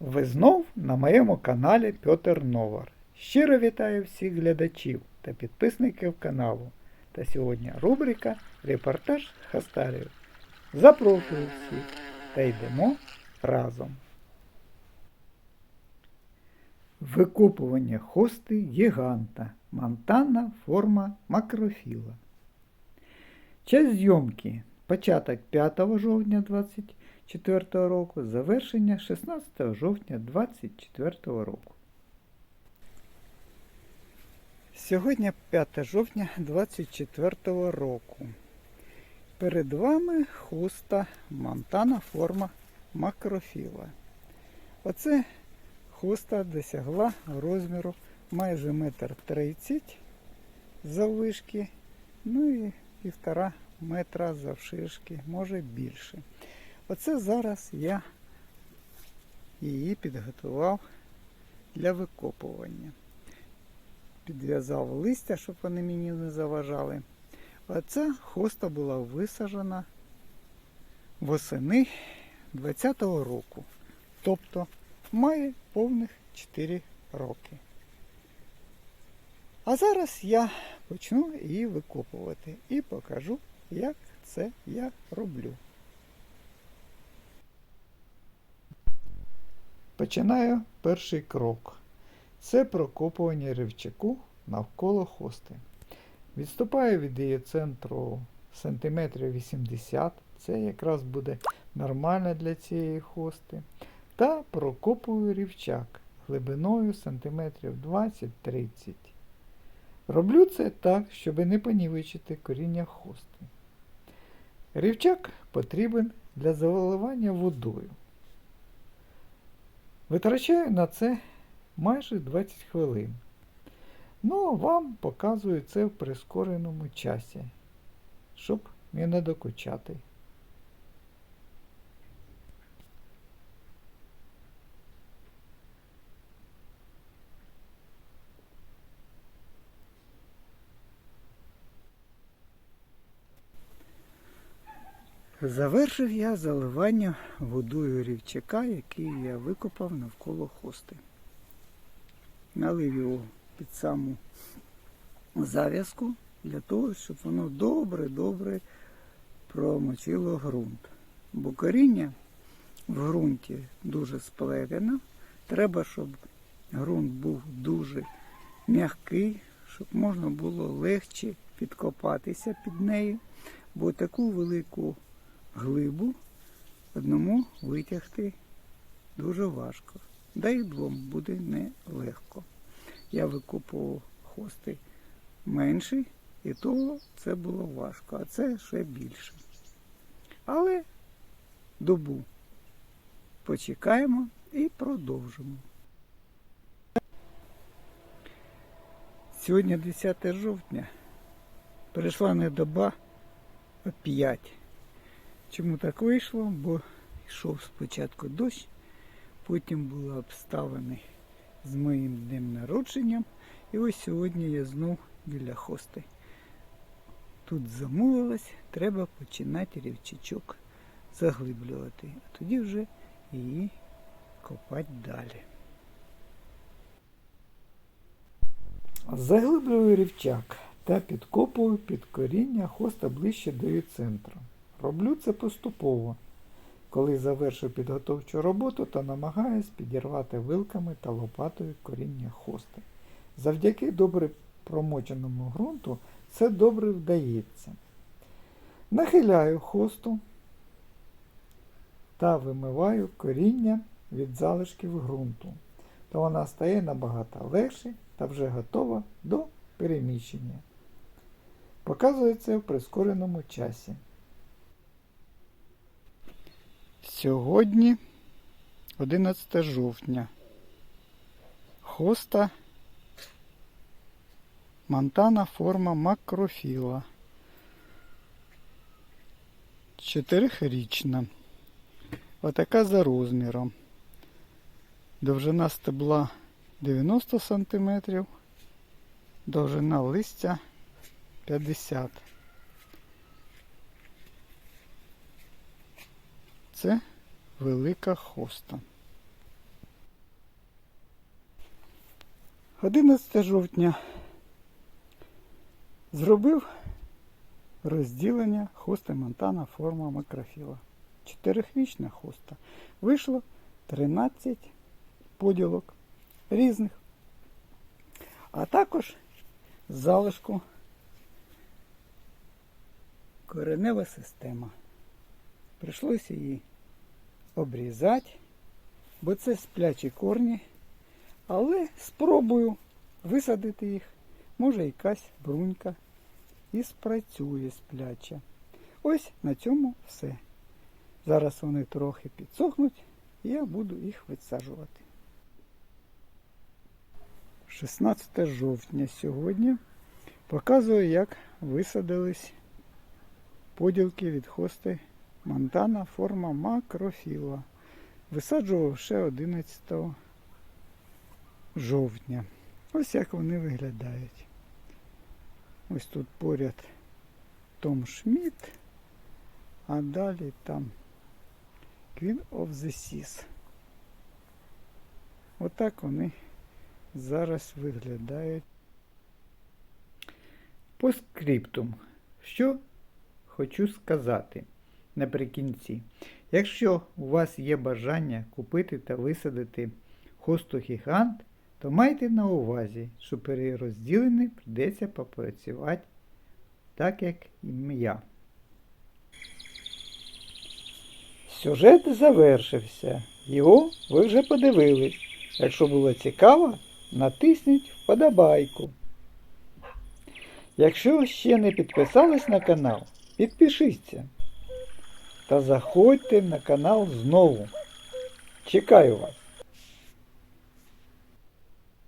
Ви знов на моєму каналі Петр Новар. Щиро вітаю всіх глядачів та підписників каналу. Та сьогодні рубрика Репортаж Хастарів. Запрошую всіх та йдемо разом. Викопування хости гіганта. Монтана форма макрофіла. Час зйомки. Початок 5 жовтня 24 року, завершення 16 жовтня 24 року. Сьогодні 5 жовтня 24 року. Перед вами хуста Монтана форма макрофіла. Оце хуста досягла розміру майже метр тридцять заввишки, ну і півтора метра завширшки, може більше. Оце зараз я її підготував для викопування. Підв'язав листя, щоб вони мені не заважали. Ця хоста була висаджена восени 20-го року. Тобто має повних 4 роки. А зараз я почну її викопувати і покажу, як це я роблю. Починаю перший крок. Це прокопування рівчаку навколо хости. Відступаю від її центру сантиметрів 80, це якраз буде нормально для цієї хости. Та прокопую рівчак глибиною сантиметрів 20-30. Роблю це так, щоб не понівечити коріння хости. Рівчак потрібен для заливання водою. Витрачаю на це майже 20 хвилин. Ну, вам показую це в прискореному часі, щоб не надокучати. Завершив я заливання водою рівчака, який я викопав навколо хости. Налив його під саму зав'язку для того, щоб воно добре-добре промочило ґрунт. Бо коріння в ґрунті дуже сплетено. Треба, щоб ґрунт був дуже м'який, щоб можна було легче підкопатися під нею, бо таку велику глибу одному витягти дуже важко. Да й двом буде нелегко. Я викопував хости менший, і того це було важко, а це ще більше. Але добу почекаємо і продовжимо. Сьогодні 10 жовтня. Перейшла не доба, а 5. Чому так вийшло? Бо йшов спочатку дощ, потім були обставини з моїм днем народженням. І ось сьогодні я знов біля хости. Тут замовилась, треба починати рівчачок заглиблювати, а тоді вже її копати далі. Заглиблюю рівчак та підкопую під коріння хоста ближче до її центру. Роблю це поступово, коли завершу підготовчу роботу та намагаюсь підірвати вилками та лопатою коріння хости. Завдяки добре промоченому ґрунту це добре вдається. Нахиляю хосту та вимиваю коріння від залишків ґрунту, то вона стає набагато легше та вже готова до переміщення. Показую це в прискореному часі. Сьогодні 11 жовтня. Хоста Монтана форма макрофіла. Чотирихрічна. Отака за розміром. Довжина стебла 90 см, довжина листя 50 Це велика хоста. 11 жовтня зробив розділення хоста Монтана форма макрофіла. Чотирихвічна хоста. Вийшло 13 поділок різних. А також залишку коренева система. Прийшлося її обрізати, бо це сплячі корні. Але спробую висадити їх. Може якась брунька і спрацює спляча. Ось на цьому все. Зараз вони трохи підсохнуть, і я буду їх висаджувати. 16 жовтня сьогодні показую, як висадились поділки від хости Монтана форма макрофіла. Висаджував ще 11 жовтня. Ось як вони виглядають. Ось тут поряд Том Шмідт, а далі там Queen of the Seas. Отак вони зараз виглядають. По скриптум. Що хочу сказати наприкінці. Якщо у вас є бажання купити та висадити хосту гігант, то майте на увазі, що при розділенні прийдеться попрацювати так, як і я. Сюжет завершився. Його ви вже подивились. Якщо було цікаво, натисніть вподобайку. Якщо ще не підписались на канал, підпишіться. Та заходьте на канал знову. Чекаю вас.